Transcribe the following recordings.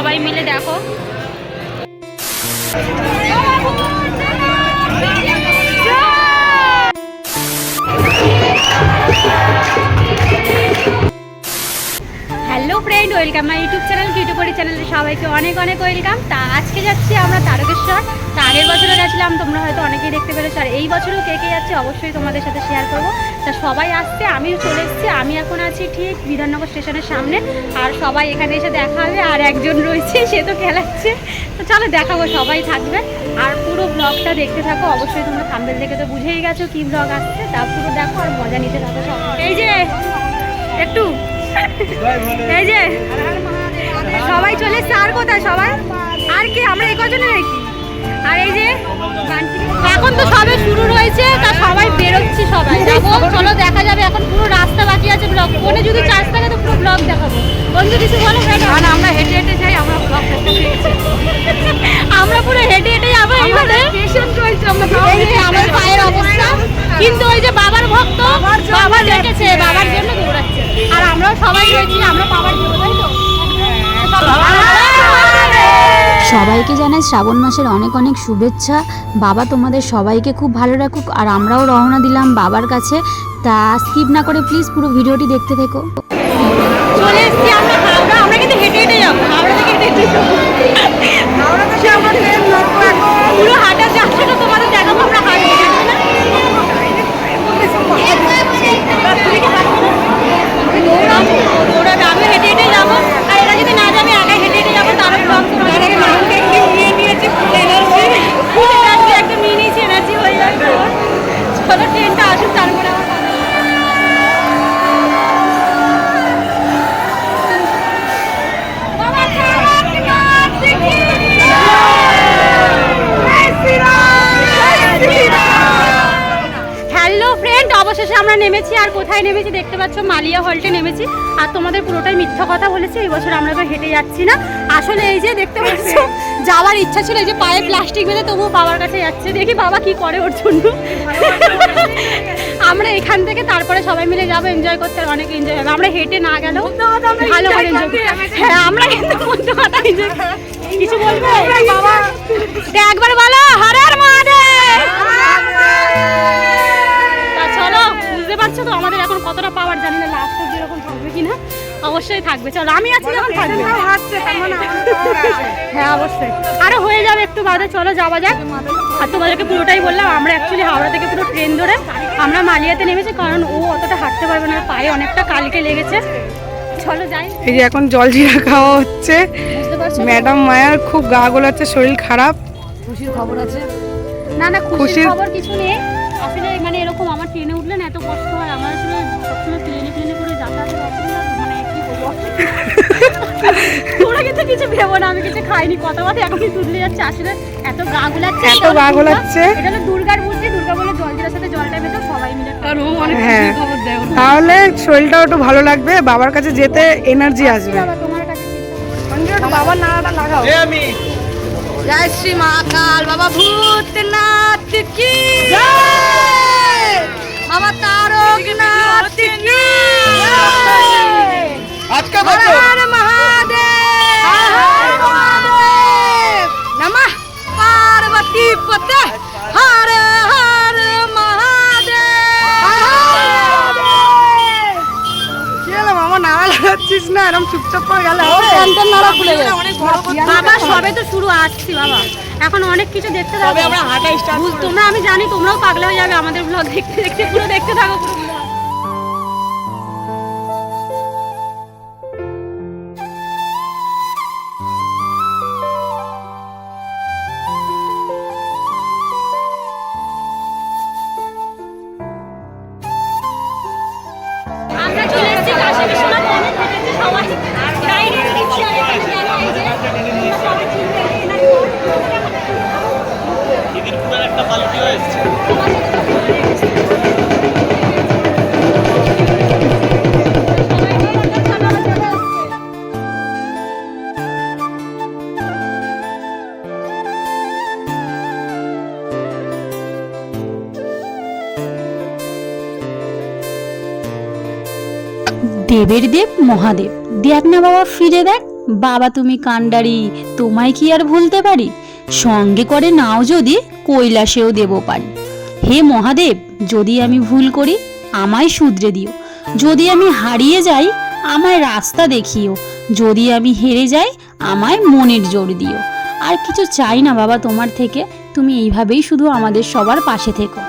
সবাই মিলে দেখো। Friend welcome my YouTube channel কিউটুপরি চ্যানেলে সবাইকে অনেক অনেক ওয়েলকাম তা আজকে যাচ্ছি আমরা তারকেশ্বর। তা আগের বছরও গেছিলাম, তোমরা হয়তো অনেকেই দেখতে পেরেছ। আর এই বছরও কে কে যাচ্ছে অবশ্যই তোমাদের সাথে শেয়ার করব। তা সবাই আসছে, আমিও চলে এসেছি, আমি এখন আছি ঠিক বিধাননগর স্টেশনের সামনে। আর সবাই এখানে এসে দেখা হবে, আর একজন রয়েছে, সে তো খেলাচ্ছে। তো চলো দেখাবো, সবাই থাকবে। আর পুরো ব্লগটা দেখতে থাকো, অবশ্যই তোমরা থাম্বেল দেখে তো বুঝেই গেছো কি ব্লগ আসছে। তা পুরো দেখো আর মজা নিতে থাকো সব। এই যে, একটু এই যে সবাই চলে আর কোথায় সবাই? আর কি আমরা এই কজনে নাকি? আর এই যে এখন তো সবে শুরু রয়েছে তা সবাই বেরোচ্ছি সবাই। যাব চলো দেখা যাবে এখন পুরো রাস্তা বাকি আছে ব্লগ ফোনে যদি চার্জ থাকে তো পুরো ব্লগ দেখাবো। বন্ধু কিছু বলো? আর আমরা হেঁটে হেঁটে যাই আমরা ব্লগ আমরা পুরো হেঁটে হেঁটে যাব এইভাবে? পেশেন্ট রয়েছে আমরা এই আমার পায়ের অবস্থা। কিন্তু ওই যে বাবার ভক্ত বাবা দেখেছে বাবার জন্য দৌড়াচ্ছে আর আমরাও সবাই রয়েছি আমরা বাবার জন্য তাই তো? সবাইকে জানাই শ্রাবণ মাসের অনেক অনেক শুভেচ্ছা। বাবা তোমাদের সবাইকে খুব ভালো রাখুক আর আমরাও রওনা দিলাম বাবার কাছে। তা স্কিপ না করে প্লিজ পুরো ভিডিওটি দেখতে থেকো। চলে এসেছি আমরা হাওড়া আমরা কিন্তু হেঁটে হেঁটে যাব হাওড়া থেকে হেঁটে হেঁটে যাব। হাওড়া থেকে আমরা ট্রেন ধরবো পুরো হাঁটার যাত্রাটা তোমাদের দেখাবো আমরা হাঁটবো তুমি কি হাঁটবো? না? আমি দৌড়াবো দৌড়াবো আমি হেঁটে হেঁটে যাব আর এরা যদি না যাবে একাই হেঁটে হেঁটে যাব তারও ব্লগ নিয়ে নিয়েছি এনার্জি ফুল এনার্জি একটা নিয়ে নিয়েছি এনার্জি হয়ে যাবে চলো ট্রেনটা আসুক তারপরে কোথায় নেমেছি দেখতে পাচ্ছ মালিয়া হল্টে নেমেছি। আর তোমাদের পুরোটাই মিথ্যা কথা বলেছি এই বছর আমরা এবার হেঁটে যাচ্ছি না। আসলে এই যে দেখতে পাচ্ছ যাওয়ার ইচ্ছা ছিল এই যে পায়ে প্লাস্টিক বেঁধে তবুও বাবার কাছে যাচ্ছে। দেখি বাবা কি করে ওর জন্য। আমরা এখান থেকে তারপরে সবাই মিলে যাব এনজয় করতে অনেক এনজয় হবে। আমরা হেঁটে না গেলেও ভালো করে এনজয় হ্যাঁ আমরা কিন্তু কথা কিছু বলবে? বাবা একবার বলো হরার মহাদেব বুঝতে পারছ তো? আমাদের এখন কতটা পাওয়ার জানি না লাস্ট অব্দি এরকম থাকবে কিনা? অবশ্যই থাকবে। চলো আমি আছি যখন থাকবে। হ্যাঁ অবশ্যই। আরে হয়ে যাবে একটু বাদে। চলো যাওয়া যাক। আর তোমাদেরকে পুরোটাই বললাম আমরা অ্যাকচুয়ালি হাওড়া থেকে পুরো ট্রেন ধরে আমরা মালিয়াতে নেমেছি কারণ ও অতটা হাঁটতে পারবে না পায়ে অনেকটা কালকে লেগেছে। চলো যাই। এই যে এখন জল জিরা খাওয়া হচ্ছে? ম্যাডাম মায়ার খুব গা গোলাচ্ছে শরীর খারাপ। খুশির খবর আছে। না না খুশির খুশির- খবর কিছু নেই। আসলে মানে এরকম আমার ট্রেনে উঠলে না এত কষ্ট হয়। আমার আসলে সবসময় প্লেনে প্লেনে করে অসুবিধা মানে কি বলব? তোরা কিন্তু কিছু ভেবো না আমি কিছু খাইনি কথা কথা এখনই তুললে যাচ্ছে। আসলে এত গা গুলাচ্ছে এত গা গোলাচ্ছে। এটা হলো দুর্গার মূর্তি দুর্গা বলে জল জিরার সাথে জলটা মেশো সবাই মিলে খাব। হ্যাঁ। তাহলে শরীরটাও একটু ভালো লাগবে বাবার কাছে যেতে এনার্জি আসবে। তোমার কাছে বাবার নাড়াটা লাগাও। জয় শ্রী মহাকাল বাবা ভূতনাথ কি? বাবা তারকনাথ কি? আজকে হর হর মহাদেব হর হর মহাদেব নমঃ পার্বতী পতে হর হর নাড়া না? এরকম চুপচাপ করে গেলে নাড়া খুলে গেছে। বাবা সবে তো শুরু আসছি বাবা। এখন অনেক কিছু দেখতে থাকো। তোমরা আমি জানি তোমরাও পাগলা হয়ে যাবে আমাদের ব্লগ দেখতে দেখতে পুরো দেখতে থাকো। পুরো দেবের দেব, মহাদেব। দেখ না বাবা, ফিরে দেখ। বাবা তুমি কাণ্ডারি, তোমায় কি আর ভুলতে পারি? সঙ্গে করে নাও যদি, কৈলাসেও দেব পারি হে মহাদেব, যদি আমি ভুল করি, আমায় শুধরে দিও। যদি আমি হারিয়ে যাই, আমায় রাস্তা দেখিও। যদি আমি হেরে যাই, আমায় মনের জোর দিও। আর কিছু চাই না বাবা তোমার থেকে, তুমি এইভাবেই শুধু আমাদের সবার পাশে থেকো।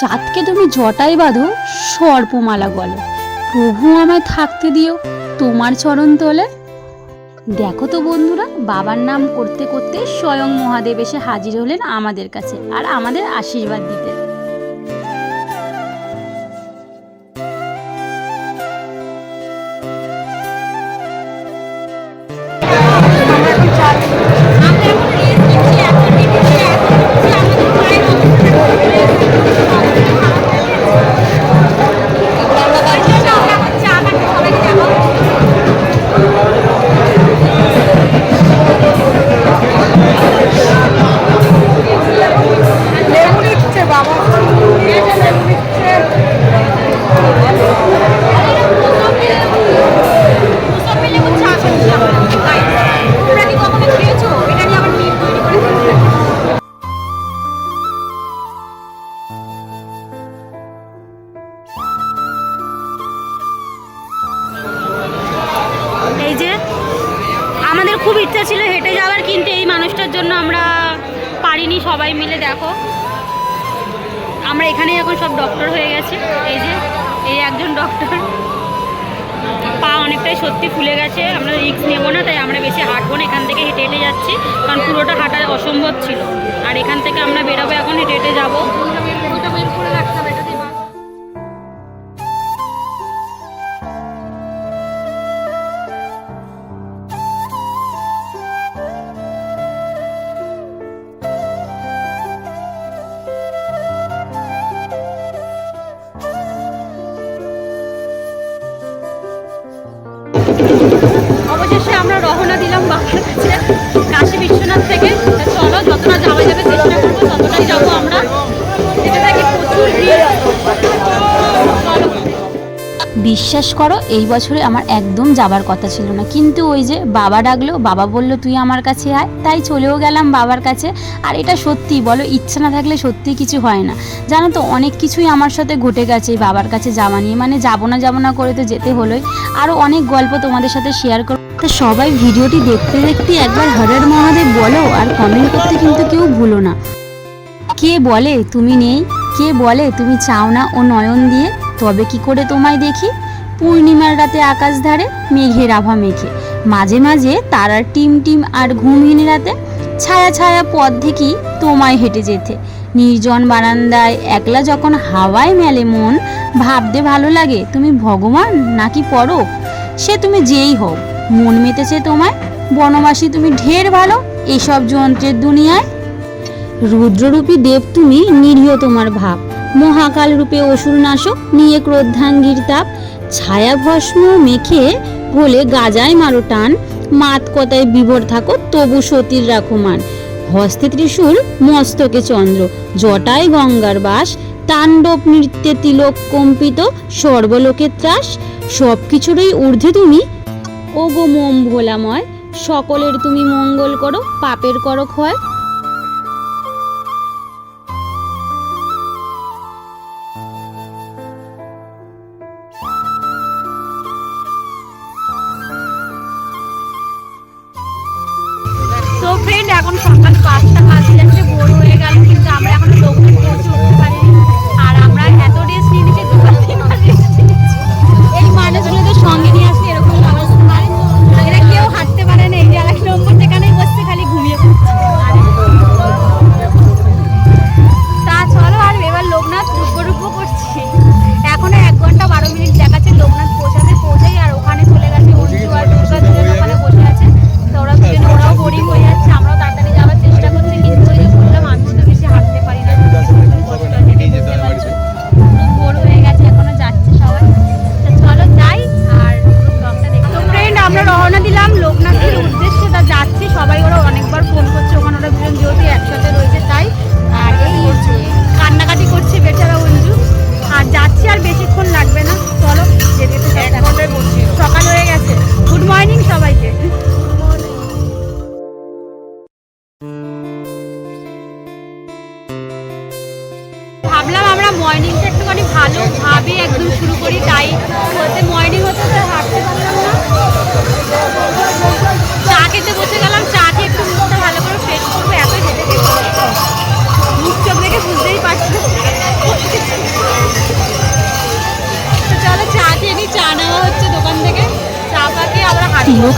চাঁদকে তুমি জটাই বাঁধো, সর্পমালা গলে। প্রভু আমায় থাকতে দিও, তোমার চরণ তলে দেখো তো বন্ধুরা, বাবার নাম করতে করতে স্বয়ং মহাদেব এসে হাজির হলেন আমাদের কাছে আর আমাদের আশীর্বাদ দিতে। সত্যি ফুলে গেছে, আমরা রিক্স নেব না, তাই আমরা বেশি হাঁটবো না, এখান থেকে হেঁটে হেঁটে যাচ্ছি। কারণ পুরোটা হাঁটা অসম্ভব ছিল। আর এখান থেকে আমরা বেরোবো এখন, হেঁটে হেঁটে যাব। কাশী বিশ্বনাথ থেকে চলো, যতটা যাওয়া যাবে চেষ্টা করব, ততটাই যাব আমরা। বিশ্বাস করো, এই বছরে আমার একদম যাবার কথা ছিল না। কিন্তু ওই যে বাবা ডাকলো, বাবা বলল, তুই আমার কাছে আয়। তাই চলেও গেলাম বাবার কাছে। আর এটা সত্যি, বলো, ইচ্ছা না থাকলে সত্যি কিছু হয় না। জানো তো, অনেক কিছুই আমার সাথে ঘটে গেছে বাবার কাছে যাওয়া নিয়ে। মানে যাব না যাব না করে তো যেতে হলোই। আরও অনেক গল্প তোমাদের সাথে শেয়ার করো তো সবাই ভিডিওটি দেখতে দেখতে একবার হরের মহাদেব বলো আর কমেন্ট করতে কিন্তু কেউ ভুলো না। কে বলে তুমি নেই? কে বলে তুমি চাও না ও নয়ন দিয়ে? তবে কি করে তোমায় দেখি? পূর্ণিমার রাতে আকাশ ধারে মেঘের আভা মেঘে। মাঝে মাঝে তারার টিম টিম আর ঘুমহীন রাতে, ছায়া ছায়া পথ দেখি তোমায় হেঁটে যেতে। নির্জন বারান্দায় একলা যখন হাওয়ায় মেলে মন, ভাবতে ভালো লাগে তুমি ভগবান নাকি পরক সে তুমি যেই হও। মন মেতেছে তোমায়? বনবাসী তুমি ঢের ভালো, এসব যন্ত্রের দুনিয়ায়? রুদ্ররূপী দেব তুমি, নিরীহ তোমার ভাব। মহাকাল রূপে অসুর নাশক, নিয়ে ক্রোধাঙ্গীর তাপ। ছায়া ভস্ম মেখে বলে গাজায় মারো টান। মাত কথায় বিভোর থাকো, তবু সতীর রাখো মান। হস্তে ত্রিশূল, মস্তকে চন্দ্র। জটায় গঙ্গার বাস। তাণ্ডব নৃত্যে তিলক কম্পিত সর্বলোকের ত্রাস। সব কিছুরই ঊর্ধ্বে তুমি ও গো মোম ভোলাময় সকলের তুমি মঙ্গল করো পাপের করো ক্ষয়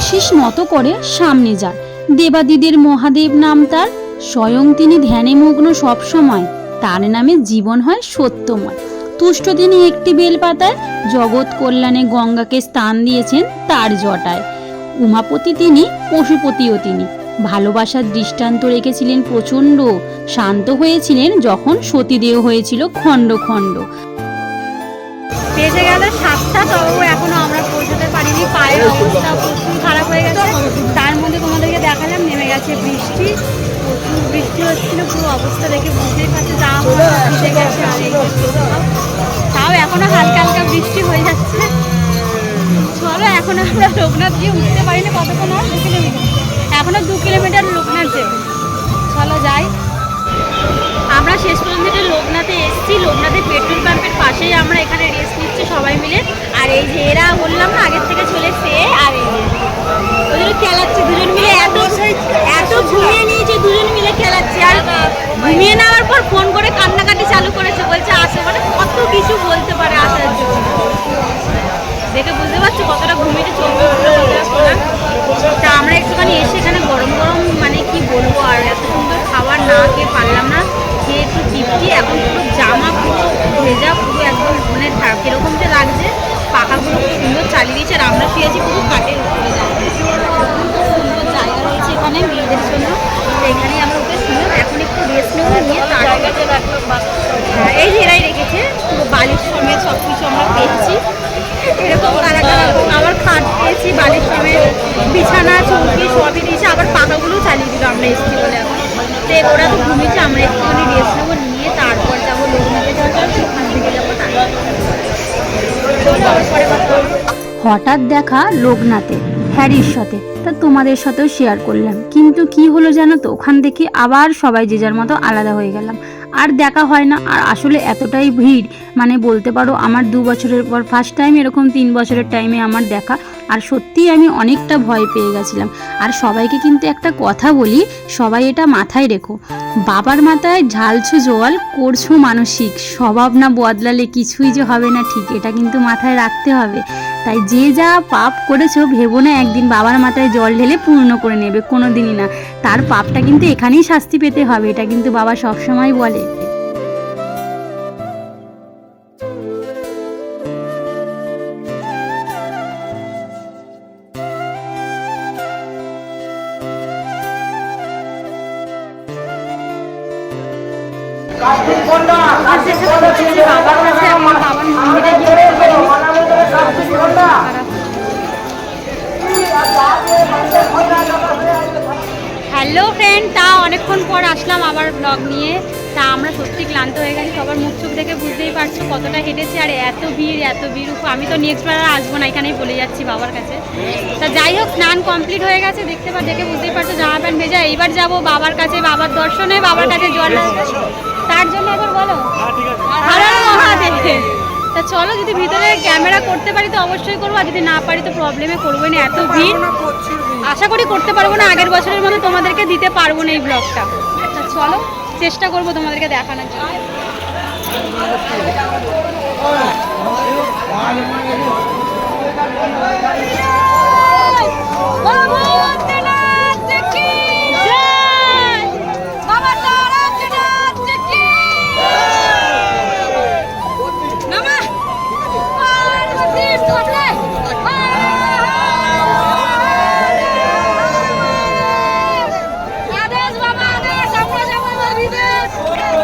তিলকশিস নত করে সামনে যান দেবাদিদের মহাদেব নাম তার, স্বয়ং তিনি ধ্যানে মগ্ন সবসময়। তার নামে জীবন হয় সত্যময়। তুষ্ট তিনি একটি বেলপাতায়, জগৎ কল্যাণে গঙ্গাকে স্থান দিয়েছেন তার জটায়। উমাপতি তিনি, পশুপতিও তিনি। ভালোবাসার দৃষ্টান্ত রেখেছিলেন প্রচণ্ড। শান্ত হয়েছিলেন যখন সতীদেহ হয়েছিল খণ্ড খণ্ড। বেজে গেল সাতটা তবু এখনও আমরা পায়ের অবস্থা প্রচুর খারাপ হয়ে গেছে। তার মধ্যে তোমাদেরকে দেখালাম, নেমে গেছে বৃষ্টি। প্রচুর বৃষ্টি হচ্ছিল পুরো অবস্থা দেখে বুঝতেই পারছে, যা ভিজে গেছে আর তাও এখনও হালকা হালকা বৃষ্টি হয়ে যাচ্ছে। চলো, এখন আমরা লোকনাথ গিয়ে উঠতে পারি না কতক্ষণ আর? দু কিলোমিটার। এখনও দু কিলোমিটার লোকনাথ যাবে চলো যাই। আমরা শেষ পর্যন্ত লোকনাথে এসেছি লোকনাথের পেট্রোল পাম্পের পাশেই আমরা এখানে রেস্ট নিচ্ছি সবাই মিলে। আর এই যে এরা বললাম না আগের থেকে চলে এসছে আর এই যে। ওদের খেলাচ্ছে দুজন মিলে এত এত ঘুমিয়ে নিয়েছে দুজন মিলে খেলাচ্ছে। আর ঘুমিয়ে নেওয়ার পর ফোন করে কান্নাকাটি চালু করেছে বলছে আসে। মানে কত কিছু বলতে পারে আসার জন্য। দেখে বুঝতে পারছ কতটা ঘুমিয়ে চলবে তা আমরা একটুখানি এসে এখানে গরম গরম মানে কি বলব আর এত সুন্দর খাবার না খেয়ে পারলাম না। খেয়ে একটু তৃপ্তি এখন পুরো জামা পুরো ভেজা পুরো একদম মানে কীরকম যে লাগছে পাখাগুলো খুব সুন্দর চালিয়ে দিয়েছে আর আমরা শুয়েছি পুরো কাঠের উপরে। সুন্দর জায়গা রয়েছে এখানে মেয়েদের জন্য। তো এখানেই আমরা ওকে শুনে এখন একটু রেস্ট নেব নিয়ে তার হ্যাঁ, এই যে এরাই রেখেছে পুরো বালিশ সমেত সব কিছু আমরা পেয়েছি। এরকম কারা কারা আবার খাট পেয়েছি বালিশ সমেত বিছানা চৌকি সবই দিয়েছে আবার পাখাগুলো চালিয়ে দিল আমরা এসছি বলে এখন। তো ওরা তো ঘুমিয়েছে আমরা একটুখানি রেস্ট নেব নিয়ে তারপর যাব লোকনাথে যাওয়ার জন্য ওখান থেকে যাব তারপর চলো আবার পরে কথা হবে। হঠাৎ দেখা লোকনাথে হ্যারির সাথে। তা তোমাদের সাথেও শেয়ার করলাম। কিন্তু কি হলো জানো তো? ওখান থেকে আবার সবাই যে যার মতো আলাদা হয়ে গেলাম। আর দেখা হয় না। আর আসলে এতটাই ভিড়। মানে বলতে পারো, আমার দু বছরের পর ফার্স্ট টাইম এরকম তিন বছরের টাইমে আমার দেখা। আর সত্যিই আমি অনেকটা ভয় পেয়ে গেছিলাম। আর সবাইকে কিন্তু একটা কথা বলি, সবাই এটা মাথায় রেখো। বাবার মাথায় ঝালছো জল করছ মানসিক। স্বভাব না বদলালে কিছুই যে হবে না ঠিক, এটা কিন্তু মাথায় রাখতে হবে। তাই যে যা পাপ করেছ, ভেবো না একদিন বাবার মাথায় জল ঢেলে পূর্ণ করে নেবে কোনো দিনই না। তার পাপটা কিন্তু এখানেই শাস্তি পেতে হবে, এটা কিন্তু বাবা সবসময় বলে। হ্যালো ফ্রেন্ড তা অনেকক্ষণ পর আসলাম আবার ব্লগ নিয়ে। তা আমরা সত্যি ক্লান্ত হয়ে গেছি। সবার মুখ চোখ দেখে বুঝতেই পারছ কতটা হেঁটেছি আর এত ভিড় এত ভিড়। উফ, আমি তো নেক্সট বার আসব না এখানেই বলে যাচ্ছি বাবার কাছে। তা যাই হোক স্নান কমপ্লিট হয়ে গেছে। দেখতে পা দেখে বুঝতেই পারছ জামা প্যান্ট ভেজা। এইবার যাব বাবার কাছে বাবার দর্শনে বাবার কাছে জল তার জন্য একবার বলো। হর তা চলো যদি ভিতরে ক্যামেরা করতে পারি তো অবশ্যই করব আর যদি না পারি তো প্রবলেমে করবোই না এত ভিড়। আশা করি করতে পারব না আগের বছরের মতো তোমাদেরকে দিতে পারব না এই ব্লগটা তা চলো চেষ্টা করব তোমাদেরকে দেখানোর জন্য। আমার